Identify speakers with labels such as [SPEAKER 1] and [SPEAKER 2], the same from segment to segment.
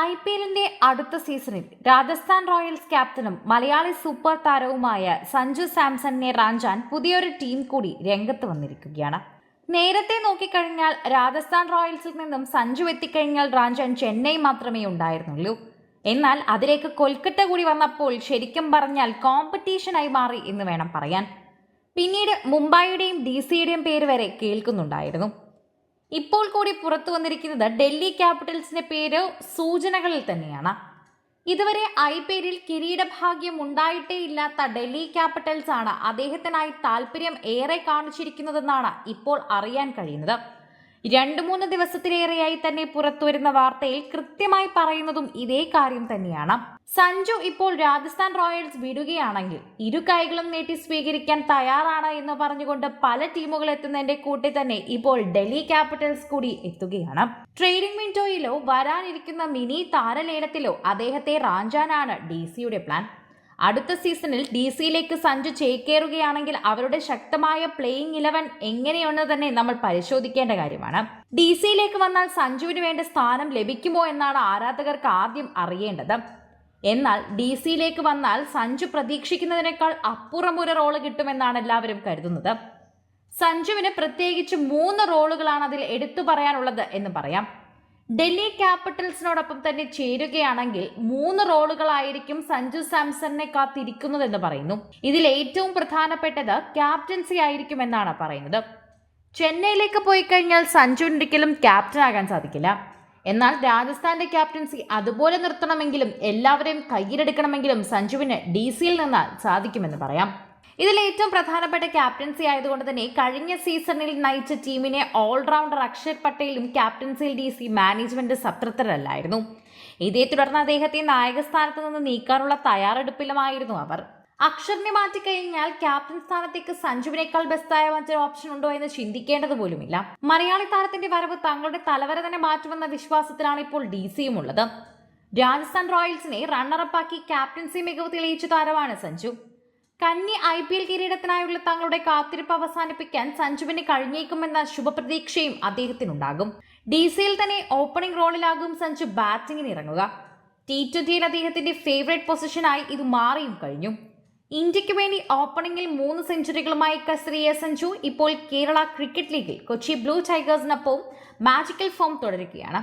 [SPEAKER 1] I P എല്ലിന്റെ അടുത്ത സീസണിൽ രാജസ്ഥാൻ റോയൽസ് ക്യാപ്റ്റനും മലയാളി സൂപ്പർ താരവുമായ സഞ്ജു സാംസണിനെ റാഞ്ചാൻ പുതിയൊരു ടീം കൂടി രംഗത്ത് വന്നിരിക്കുകയാണ്. നേരത്തെ നോക്കിക്കഴിഞ്ഞാൽ രാജസ്ഥാൻ റോയൽസിൽ നിന്നും സഞ്ജു എത്തിക്കഴിഞ്ഞാൽ റാഞ്ചാൻ ചെന്നൈ മാത്രമേ ഉണ്ടായിരുന്നുള്ളൂ. എന്നാൽ അതിലേക്ക് കൊൽക്കത്ത കൂടി വന്നപ്പോൾ ശരിക്കും പറഞ്ഞാൽ കോമ്പറ്റീഷനായി മാറി എന്ന് വേണം പറയാൻ. പിന്നീട് മുംബൈയുടെയും ഡി സിയുടെയും പേര് വരെ കേൾക്കുന്നുണ്ടായിരുന്നു. ഇപ്പോൾ കൂടി പുറത്തു വന്നിരിക്കുന്നത് ഡൽഹി ക്യാപിറ്റൽസിന്റെ പേര് സൂചനകളിൽ തന്നെയാണ്. ഇതുവരെ ഐ പേരിൽ കിരീടഭാഗ്യം ഉണ്ടായിട്ടേ ഇല്ലാത്ത ഡൽഹി ക്യാപിറ്റൽസ് ആണ് അദ്ദേഹത്തിനായി താല്പര്യം ഏറെ കാണിച്ചിരിക്കുന്നതെന്നാണ് ഇപ്പോൾ അറിയാൻ കഴിയുന്നത്. രണ്ടു മൂന്ന് ദിവസത്തിലേറെയായി തന്നെ പുറത്തുവരുന്ന വാർത്തയിൽ കൃത്യമായി പറയുന്നതും ഇതേ കാര്യം തന്നെയാണ്. സഞ്ജു ഇപ്പോൾ രാജസ്ഥാൻ റോയൽസ് വിടുകയാണെങ്കിൽ ഇരു കൈകളും നീട്ടി സ്വീകരിക്കാൻ തയ്യാറാണ് എന്ന് പറഞ്ഞുകൊണ്ട് പല ടീമുകൾ എത്തുന്നതിന്റെ കൂട്ടി തന്നെ ഇപ്പോൾ ഡൽഹി ക്യാപിറ്റൽസ് കൂടി എത്തുകയാണ്. ട്രേഡിംഗ് വിൻഡോയിലോ വരാനിരിക്കുന്ന മിനി താരലേലത്തിലോ അദ്ദേഹത്തെ റാഞ്ചാനാണ് ഡി സിയുടെ പ്ലാൻ. അടുത്ത സീസണിൽ ഡി സിയിലേക്ക് സഞ്ജു ചേക്കേറുകയാണെങ്കിൽ അവരുടെ ശക്തമായ പ്ലേയിങ് ഇലവൻ എങ്ങനെയെന്ന് തന്നെ നമ്മൾ പരിശോധിക്കേണ്ട കാര്യമാണ്. ഡി സിയിലേക്ക് വന്നാൽ സഞ്ജുവിന് വേണ്ട സ്ഥാനം ലഭിക്കുമോ എന്നാണ് ആരാധകർക്ക് ആദ്യം അറിയേണ്ടത്. എന്നാൽ ഡി സിയിലേക്ക് വന്നാൽ സഞ്ജു പ്രതീക്ഷിക്കുന്നതിനേക്കാൾ അപ്പുറമൊരു റോൾ കിട്ടുമെന്നാണ് എല്ലാവരും കരുതുന്നത്. സഞ്ജുവിന് പ്രത്യേകിച്ച് മൂന്ന് റോളുകളാണ് അതിൽ എടുത്തു പറയാനുള്ളത് എന്ന് പറയാം. ഡൽഹി ക്യാപിറ്റൽസിനോടൊപ്പം തന്നെ ചേരുകയാണെങ്കിൽ മൂന്ന് റോളുകളായിരിക്കും സഞ്ജു സാംസണിനെ കാത്തിരിക്കുന്നതെന്ന് പറയുന്നു. ഇതിൽ ഏറ്റവും പ്രധാനപ്പെട്ടത് ക്യാപ്റ്റൻസി ആയിരിക്കും എന്നാണ് പറയുന്നത്. ചെന്നൈയിലേക്ക് പോയി കഴിഞ്ഞാൽ സഞ്ജു ഒരിക്കലും ക്യാപ്റ്റൻ ആകാൻ സാധിക്കില്ല. എന്നാൽ രാജസ്ഥാന്റെ ക്യാപ്റ്റൻസി അതുപോലെ നിർത്തണമെങ്കിലും എല്ലാവരെയും കയ്യിലെടുക്കണമെങ്കിലും സഞ്ജുവിന് ഡി സിയിൽ നിന്ന് സാധിക്കുമെന്ന് പറയാം. ഇതിൽ ഏറ്റവും പ്രധാനപ്പെട്ട ക്യാപ്റ്റൻസി ആയതുകൊണ്ട് തന്നെ കഴിഞ്ഞ സീസണിൽ നയിച്ച ടീമിനെ ഓൾറൗണ്ടർ അക്ഷർ പട്ടേലും ക്യാപ്റ്റൻസിയിൽ ഡി സി മാനേജ്മെന്റ് സംതൃപ്തരല്ലായിരുന്നു ഇതേ തുടർന്ന് അദ്ദേഹത്തെ നായകസ്ഥാനത്ത് നിന്ന് നീക്കാനുള്ള തയ്യാറെടുപ്പിലുമായിരുന്നു അവർ. അക്ഷറിനെ മാറ്റിക്കഴിഞ്ഞാൽ ക്യാപ്റ്റൻ സ്ഥാനത്തേക്ക് സഞ്ജുവിനേക്കാൾ ബെസ്റ്റായ മറ്റൊരു ഓപ്ഷൻ ഉണ്ടോ എന്ന് ചിന്തിക്കേണ്ടത് പോലുമില്ല. മലയാളി താരത്തിന്റെ വരവ് തങ്ങളുടെ തലവരെ തന്നെ മാറ്റുമെന്ന വിശ്വാസത്തിലാണ് ഇപ്പോൾ ഡി സിയും ഉള്ളത്. രാജസ്ഥാൻ റോയൽസിനെ റണ്ണറപ്പാക്കി ക്യാപ്റ്റൻസി മികവ് തെളിയിച്ച താരമാണ് സഞ്ജു. കന്നി ഐ പി എൽ കിരീടത്തിനായുള്ള തങ്ങളുടെ കാത്തിരിപ്പ് അവസാനിപ്പിക്കാൻ സഞ്ജുവിന് കഴിഞ്ഞേക്കുമെന്ന ശുഭപ്രതീക്ഷയും അദ്ദേഹത്തിനുണ്ടാകും. ഡി സിയിൽ തന്നെ ഓപ്പണിംഗ് റോളിലാകും സഞ്ജു ബാറ്റിംഗിന് ഇറങ്ങുക. ടി ട്വന്റിയിൽ അദ്ദേഹത്തിന്റെ ഫേവറേറ്റ് പൊസിഷനായി ഇത് മാറിയും കഴിഞ്ഞു. ഇന്ത്യയ്ക്ക് വേണ്ടി ഓപ്പണിംഗിൽ മൂന്ന് സെഞ്ചുറികളുമായി കസറിയ സഞ്ജു ഇപ്പോൾ കേരള ക്രിക്കറ്റ് ലീഗിൽ കൊച്ചി ബ്ലൂ ടൈഗേഴ്സിനൊപ്പം മാജിക്കൽ ഫോം തുടരുകയാണ്.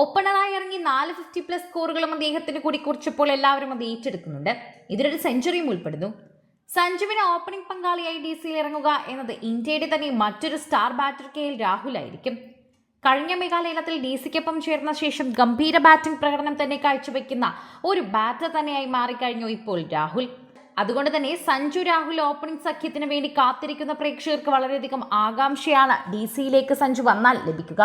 [SPEAKER 1] ഓപ്പണറായി ഇറങ്ങി നാല് ഫിഫ്റ്റി പ്ലസ് സ്കോറുകളും അദ്ദേഹത്തിന് കൂടി കുറിച്ചപ്പോൾ എല്ലാവരും അത് ഏറ്റെടുക്കുന്നുണ്ട്. ഇതിലൊരു സെഞ്ചുറിയും ഉൾപ്പെടുന്നു. സഞ്ജുവിന് ഓപ്പണിംഗ് പങ്കാളിയായി ഡി സിയിൽ ഇറങ്ങുക എന്നത് ഇന്ത്യയുടെ തന്നെ മറ്റൊരു സ്റ്റാർ ബാറ്റർ കെ എൽ രാഹുലായിരിക്കും. കഴിഞ്ഞ മേഘാലയത്തിൽ ഡി സിക്കൊപ്പം ചേർന്ന ശേഷം ഗംഭീര ബാറ്റിംഗ് പ്രകടനം തന്നെ കാഴ്ചവെക്കുന്ന ഒരു ബാറ്റർ തന്നെയായി മാറിക്കഴിഞ്ഞു ഇപ്പോൾ രാഹുൽ. അതുകൊണ്ട് തന്നെ സഞ്ജു രാഹുൽ ഓപ്പണിംഗ് സഖ്യത്തിന് വേണ്ടി കാത്തിരിക്കുന്ന പ്രേക്ഷകർക്ക് വളരെയധികം ആകാംക്ഷയാണ് ഡി സിയിലേക്ക് സഞ്ജു വന്നാൽ ലഭിക്കുക.